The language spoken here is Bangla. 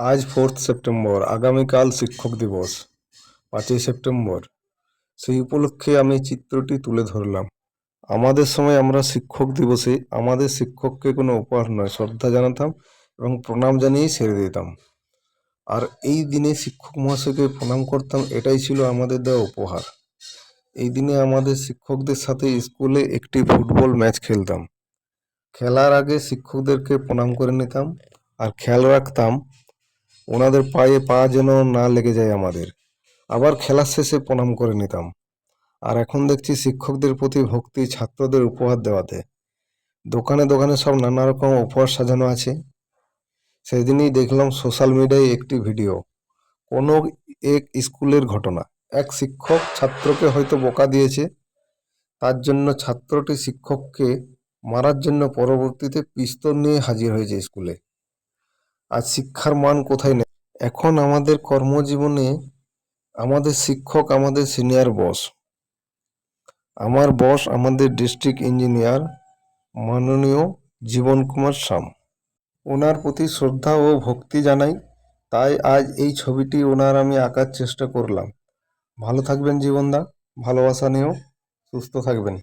আজ ফোর্থ সেপ্টেম্বর, আগামীকাল শিক্ষক দিবস, পাঁচই সেপ্টেম্বর। সেই উপলক্ষে আমি চিত্রটি তুলে ধরলাম। আমাদের সময় আমরা শিক্ষক দিবসে আমাদের শিক্ষককে কোনো উপহার নয়, শ্রদ্ধা জানাতাম এবং প্রণাম জানিয়েই ছেড়ে দিতাম। আর এই দিনে শিক্ষক মহাশয়কে প্রণাম করতাম, এটাই ছিল আমাদের দেওয়া উপহার। এই দিনে আমাদের শিক্ষকদের সাথে স্কুলে একটি ফুটবল ম্যাচ খেলতাম। খেলার আগে শিক্ষকদেরকে প্রণাম করে নিতাম আর খেয়াল রাখতাম ওনাদের পায়ে পা যেন না লেগে যায় আমাদের। আবার খেলার শেষে প্রণাম করে নিতাম। আর এখন দেখছি শিক্ষকদের প্রতি ভক্তি ছাত্রদের উপহার দেওয়াতে। দোকানে দোকানে সব নানা রকম উপহার সাজানো আছে। সেদিনই দেখলাম সোশ্যাল মিডিয়ায় একটি ভিডিও। কোনো এক স্কুলের ঘটনা। এক শিক্ষক ছাত্রকে হয়তো বোকা দিয়েছে। তার জন্য ছাত্রটি শিক্ষককে মারার জন্য পরবর্তীতে পিস্তল নিয়ে হাজির হয়েছে স্কুলে। আজ শিক্ষার মান কোথায় নেই? এখন আমাদের কর্মজীবনে আমাদের শিক্ষক আমাদের সিনিয়র বস আমার বস আমাদের ডিস্ট্রিক্ট ইঞ্জিনিয়ার মাননীয় জীবন কুমার সাম। ওনার প্রতি শ্রদ্ধা ও ভক্তি জানাই। তাই আজ এই ছবিটি ওনার আমি আঁকার চেষ্টা করলাম। ভালো থাকবেন জীবনদা। ভালোবাসা নিয়েও সুস্থ থাকবেন।